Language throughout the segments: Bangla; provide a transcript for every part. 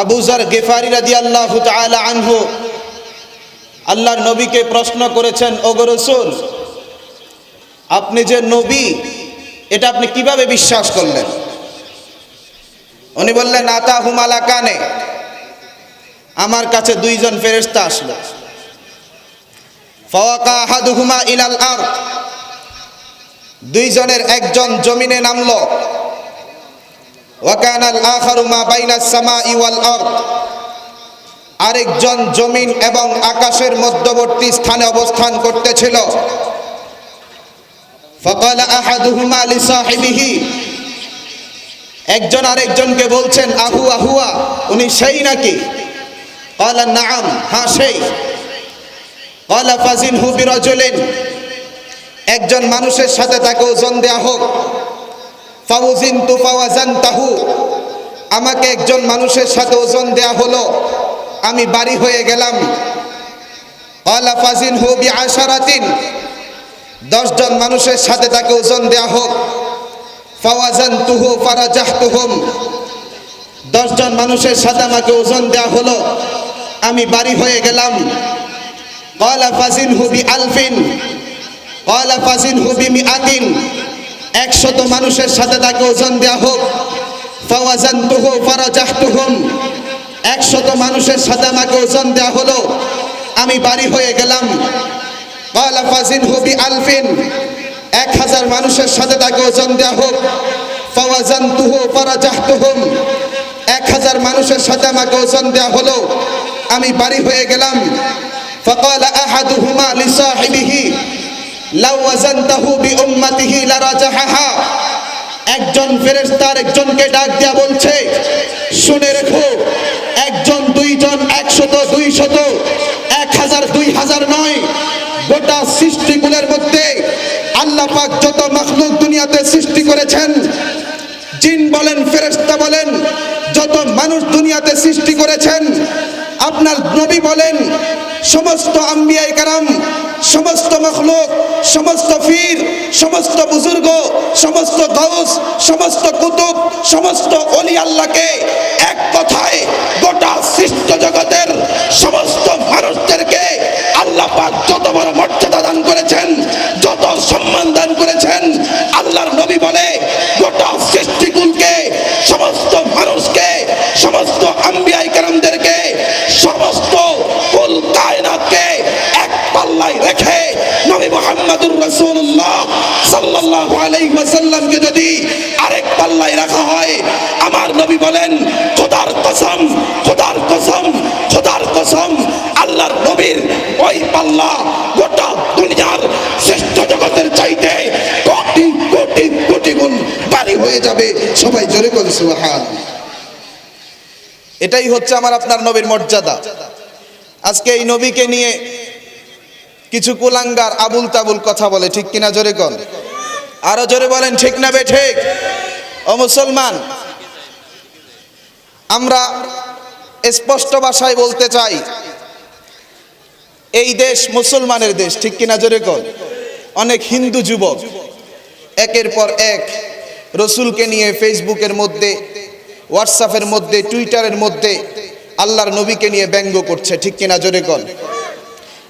আবুজার গেফারি রাদি আল্লাহ আনহু, আল্লাহর নবীকে প্রশ্ন করেছেন, ওগো রসুল, আপনি যে নবী, এটা আপনি কীভাবে বিশ্বাস করলেন? উনি বললেন, আতা হুমালা কানে, আমার কাছে দুইজন ফেরেস্তা আসলো। ফাওয়াকা আহাদুহুমা ইলাল আর দুইজনের একজন জমিনে নামলো। ওয়াকান আল আখারু মা বাইনাস সামাই ওয়াল আরদ। আরেকজন জমিন এবং আকাশের মধ্যবর্তী স্থানে অবস্থান করতেছিল। ফকাল আহাদুহুমা লিসাহিবিহি। একজন আরেকজনকে বলছেন, আহু, আহুয়া, উনি সেই নাকি? কলা নাম হ্যাঁ সেই। কলা ফাজিন হুবিরজলেন একজন মানুষের সাথে তাকে ওজন দেয়া হোক। তাহু আমাকে একজন মানুষের সাথে ওজন দেয়া হলো। আমি বাড়ি হয়ে গেলাম। অলা ফাজিন দশজন মানুষের সাথে তাকে ওজন দেয়া হোক। ফাওয়াজান তুহু ফারাজাহ তুহুম দশজন মানুষের সাথে আমাকে ওজন দেয়া হলো। আমি বাড়ি হয়ে গেলাম। কয়লা ফাজিন হুবি আলফিন কয়লা ফাজিন হুবি মি আতিন একশত মানুষের সাথে তাকে ওজন দেওয়া হোক। ফাওয়াজান্তুহ, ফারাজাহতুহুম। একশত মানুষের সাথে আমাকে ওজন দেওয়া হলো। আমি বাড়ি হয়ে গেলাম। কয়লা ফাজিন হুবি আলফিন এক হাজার মানুষের সাথে তাকে ওজন দেওয়া হোক। ফাওয়াজান্তুহ, ফারাজাহতুহুম। এক হাজার মানুষের সাথে আমাকে ওজন দেওয়া হলো। আমি বাড়ি হয়ে গেলাম। ফকাল আহাদুহুমা লিসাহিবিহি। একজন ফেরেস্তার একজনকে ডাক দেয়া বলছে, শুনে রেখো, একজন, দুইজন, একশত, দুইশত এক হাজার দুই হাজার নয়। গোটা সৃষ্টিগুলোর মধ্যে আল্লাহ পাক যত মখলুক দুনিয়াতে সৃষ্টি করেছেন জিন বলেন, ফেরেশতা বলেন, যত মানুষ দুনিয়াতে সৃষ্টি করেছেন, আপনার নবী বলেন, সমস্ত আম্বিয়াই কারাম, সমস্ত মখলুক, সমস্ত ফির সমস্ত বুজুর্গ, সমস্ত গৌস সমস্ত কুতুব, সমস্ত অলি আল্লাহকে এক কথায় গোটা সৃষ্ট জগতের সমস্ত মানুষদেরকে আল্লাহ পাক যত বড় মর্যাদা দান করেছেন, যত সম্মান দান করেছেন, আল্লাহর নবী মুহাম্মদুর রাসূলুল্লাহ সাল্লাল্লাহু আলাইহি ওয়াসাল্লামকে যদি আরেক পাল্লায় রাখা হয়, আমার নবী বলেন, খোদার কসম খোদার কসম খোদার কসম, আল্লাহর নবীর ওই পাল্লা গোটা দুনিয়ার শ্রেষ্ঠ জগতের চাইতে কোটি কোটি কোটি গুণ ভারী হয়ে যাবে। সবাই জোরে করে সুবহান এটাই হচ্ছে আমার আপনার নবীর মর্যাদা। আজকে এই নবীকে নিয়ে কিছু কুলাঙ্গার আবুল তাবুল কথা বলে, ঠিক কিনা জোরে কন? আরও জোরে বলেন, ঠিক না বে, ঠিক? ও মুসলমান, আমরা স্পষ্ট ভাষায় বলতে চাই, এই দেশ মুসলমানের দেশ, ঠিক কিনা জোরে কন? অনেক হিন্দু যুবক, একের পর এক রসুলকে নিয়ে ফেসবুকের মধ্যে, হোয়াটসঅ্যাপের মধ্যে, টুইটারের মধ্যে আল্লাহর নবীকে নিয়ে ব্যঙ্গ করছে, ঠিক কিনা জোরে কন?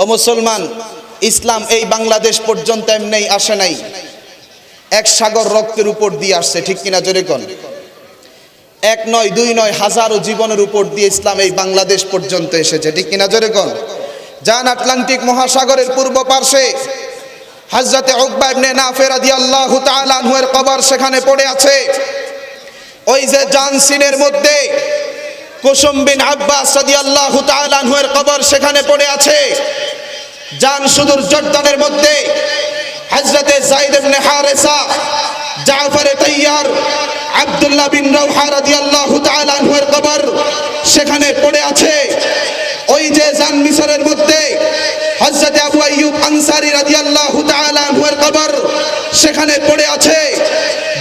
ও মুসলমান, ইসলাম এই বাংলাদেশ পর্যন্ত এমনি আসে নাই। এক সাগর রক্তের উপর দিয়ে আসছে, ঠিক কিনা জোরে কন? এক নয়, দুই নয় হাজারো জীবনের উপর দিয়ে ইসলাম এই বাংলাদেশ পর্যন্ত এসেছে, ঠিক কিনা জোরে কন? যান আটলান্টিক মহাসাগরের পূর্ব পার্শ্বে হাজরতে উকবা ইবনে নাফে রাদিয়াল্লাহু তাআলা আনহুর কবর সেখানে পড়ে আছে। ওই যে জান সিনের মধ্যে কুসুম বিন আব্বাস রাদিয়াল্লাহু তাআলা আনহুর কবর সেখানে পড়ে আছে। জান সুদূর জর্দানের মধ্যে হযরতে যায়েদ ইবনে হারেসা, জাফর তাইয়ার আব্দুল্লাহ বিন রাওহা রাদিয়াল্লাহু তাআলা আনহুর কবর সেখানে পড়ে আছে। ওই যে জান মিশরের মধ্যে হযরত আবু আইয়ুব আনসারী রাদিয়াল্লাহু তাআলা আনহুর কবর সেখানে পড়ে আছে।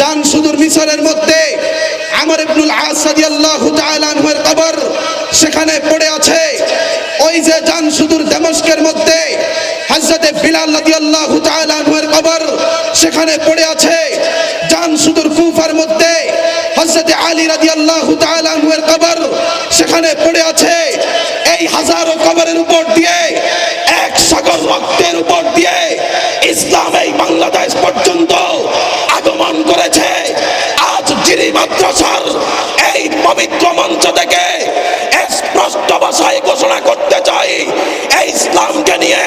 জান সুদূর মিশরের মধ্যে আমর ইবনুল আস রাদিয়াল্লাহু তাআলা আনহুর কবর সেখানে পড়ে আছে। ওই যে জান সুদূর দামেস্কের মধ্যে বিলাল সেখানে পড়ে আছে। জান সুদূর কুফার মধ্যে হযরতে আলী রাদিয়াল্লাহু তাআলা আনহুর কবর সেখানে পড়ে আছে। এই হাজারো কবরের উপর দিয়ে, এক সাগর রক্তের উপর দিয়ে ইসলাম এই বাংলাদেশ পর্যন্ত আগমন করেছে। আজ জিরি মাদ্রাসার এই পবিত্র মঞ্চ থেকে স্পষ্ট ভাষায় ঘোষণা করতে চাই, এই ইসলামকে নিয়ে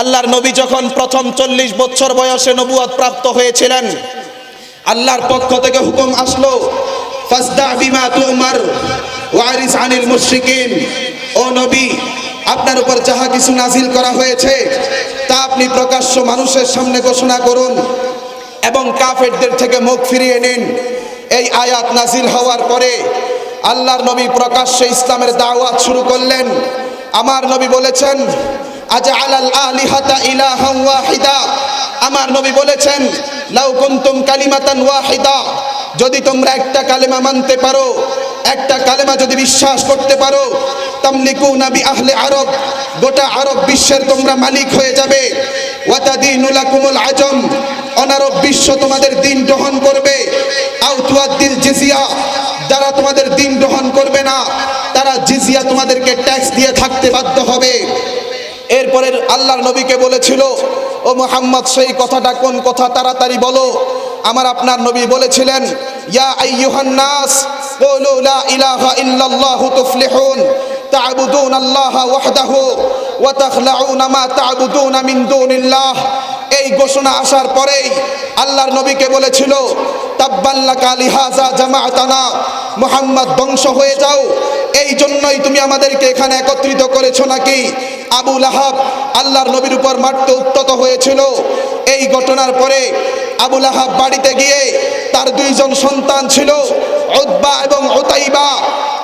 আল্লাহর নবী যখন প্রথম চল্লিশ বছর বয়সে নবুয়াদ প্রাপ্ত হয়েছিলেন, আল্লাহর পক্ষ থেকে হুকুম আসলো ওয়ারিস আনিল মুশরিকিন। ও আপনার উপর যাহা কিছু নাজিল করা হয়েছে, তা আপনি প্রকাশ্য মানুষের সামনে ঘোষণা করুন এবং কাফেরদের থেকে মুখ ফিরিয়ে নিন। এই আয়াত নাজিল হওয়ার পরে আল্লাহর নবী প্রকাশ্যে ইসলামের দাওয়াত শুরু করলেন। আমার নবী বলেছেন আলিহাতা আমার নবী বলেছেন, লাউ কালিমাতান ওয়াহিদা। যদি তোমরা একটা কালেমা মানতে পারো, একটা কালেমা যদি বিশ্বাস করতে পারো তামলিকু নাবি আহলে আরব। গোটা আরব বিশ্বের তোমরা মালিক হয়ে যাবে। ওয়াতাদিনুলাকুমুল আজম। অনারব বিশ্ব তোমাদের দিন গ্রহণ করবে। আউতুয়াদ্দিল জিজিয়া। যারা তোমাদের দিন গ্রহণ করবে না, তারা জিজিয়া তোমাদেরকে ট্যাক্স দিয়ে থাকতে বাধ্য হবে। এরপরে আল্লাহর নবীকে বলেছিল, ও মোহাম্মদ, সেই কথাটা কোন কথা? তাড়াতাড়ি বলো। আমার আপনার নবী বলেছিলেন, ইয়া আইয়ুহান নাস, কুলু লা ইলাহা ইল্লাল্লাহু তুফলিহুন, তা'বুদুন আল্লাহ ওয়াহদাহু, ওয়া তাখলাউনা মা তা'বুদুনা মিন দুনিল্লাহ। এই ঘোষণা আসার পরেই আল্লাহর নবীকে বলেছিল তাব্বাল্লাকা লিহাজা জামাআতানা, মুহাম্মদ ধ্বংস হয়ে যাও। এই জন্যই তুমি আমাদেরকে এখানে একত্রিত করেছ নাকি? আবু লাহাব আল্লাহর নবীর উপর মারতে উত্তত হয়েছিল। এই ঘটনার পরে আবু লাহাব বাড়িতে গিয়ে তার দুইজন সন্তান ছিল উদ্বা এবং ওতাইবা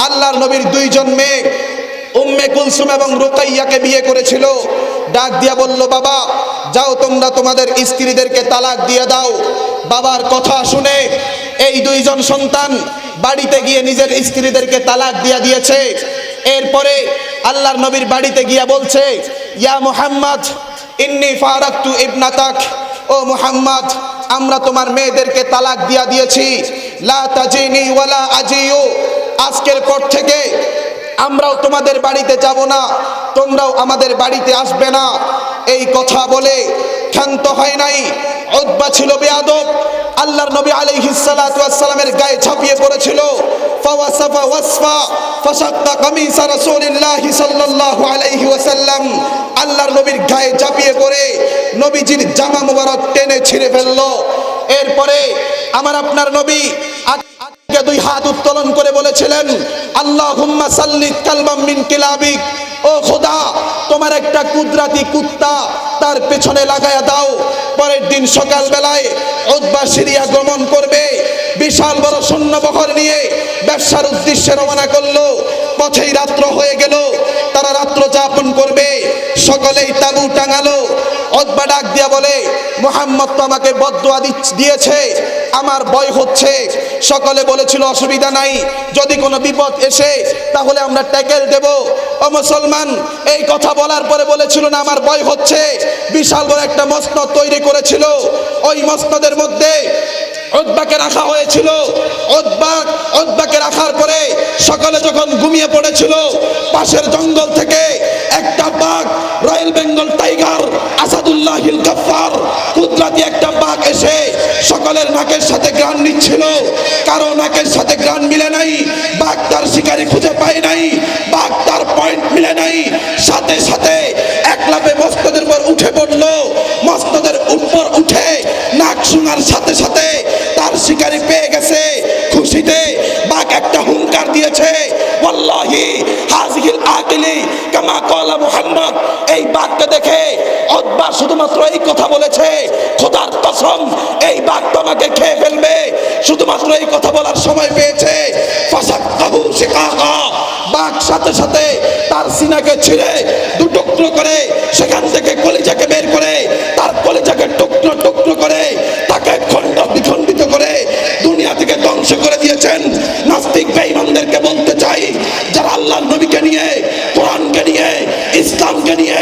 আল্লাহর নবীর দুইজন মেয়ে, উম্মে কুলসুম এবং রুকাইয়াকে বিয়ে করেছিল। ডাক দিয়া বলল, বাবা, যাও তোমরা তোমাদের স্ত্রীদেরকে তালাক দিয়ে দাও। বাবার কথা শুনে এই দুইজন সন্তান বাড়িতে গিয়ে নিজের স্ত্রীদেরকে তালাক দিয়া দিয়েছে। এরপরে আল্লাহর নবীর বাড়িতে গিয়া বলছে, ইয়া মুহাম্মদ, ইন্নি ফারাকতু ইবনাতাক। ও মুহাম্মদ, আমরা তোমার মেয়েদেরকে তালাক দিয়া দিয়েছি। লা তাজিনি ওয়ালা আজিউ। আজকের পর থেকে আমরাও তোমাদের বাড়িতে যাব না, তোমরাও আমাদের বাড়িতে আসবে না। এই কথা বলে ক্ষান্ত হয় নাই। উদ্বা ছিল বেয়াদব আল্লাহর নবী আলাইহিস সালাতু ওয়াস সালামের গায়ে ঝাঁপিয়ে পড়েছিল। ফাওয়াসাফা ওয়াসফা ফাশাক্কা কামিসা রাসূলিল্লাহি সাল্লাল্লাহু আলাইহি ওয়াসাল্লাম আল্লাহর নবীর গায়ে ঝাঁপিয়ে পড়ে, নবীজির জামা মোবারক টেনে ছিঁড়ে ফেলল। এরপরে আমার আপনার নবী দুই হাত উত্তোলন করে বলেছিলেন আল্লাহ হুম্মা সাল্লিত কালবাম মিন কিলাবিক। ও খোদা, তোমার একটা কুদরাতি কুত্তা তার পেছনে লাগায়া দাও। পরের দিন সকাল বেলায় উদ্বা সিরিয়া গমন করবে। বিশাল বড় সৈন্যবহর নিয়ে ব্যবসার উদ্দেশ্যে রওনা করল। পথেই রাত্র হয়ে গেল। তারা রাত্র যাপন করবে। সকলেই তাবু টাঙালো। অদ্বা ডাক দিয়া বলে, মোহাম্মদ তো আমাকে বদুয়া দিয়েছে, আমার বয় হচ্ছে। সকলে বলেছিল, অসুবিধা নাই, যদি কোনো বিপদ এসে, তাহলে আমরা ট্যাকেল দেব। ও মুসলমান, এই কথা বলার পরে বলেছিল না, আমার বয় হচ্ছে? বিশাল বড় একটা মসনদ তৈরি করেছিল। ওই মস্তদের মধ্যে ওদবাকে রাখা হয়েছিল। ওদবাক, ওদবাকে রাখার পরে সকালে যখন ঘুমিয়ে পড়েছিল, পাশের জঙ্গল থেকে একটা বাঘ, রয়্যাল বেঙ্গল টাইগার আসাদুল্লাহ হিল গাফফার, কুদরাতি একটা বাঘ এসে সকলের নাকের সাথে গ্রান নিচ্ছিল। কারও নাকের সাথে গ্রান মিলে নাই, বাঘ তার শিকারি খুঁজে পায় নাই, বাঘ তার পয়েন্ট মিলে নাই। সাথে সাথে এক লাফে মস্তদের উপর উঠে পড়ল। মস্তদের উপর উঠে নাক শোনার সাথে সাথে তার পেয়ে গেছে। খুশিতে বাঘ একটা হুঙ্কার দিয়েছে। ওয়াল্লাহি হাজিহিল আকিলি, কামা কলা মুহাম্মদ। এই বাঘকে দেখে অদ্বা শুধুমাত্র এই কথা বলেছে, খোদার কসম, এই বাঘ তোমাকে খেয়ে ফেলবে। শুধুমাত্র এই কথা বলার সময় পেয়েছে, ফাসাক্কাহু শিকাক হাসিনাকে ছিঁড়ে দু টুকরো করে সেখান থেকে কলিজাকে বের করে, তার কলিজাকে টুকরো টুকরো করে ধ্বংস করে দিয়েছেন। নাস্তিক বেঈমানদেরকে বলতে চাই, যারা আল্লাহ নবীকে নিয়ে, কোরআনকে নিয়ে, ইসলামকে নিয়ে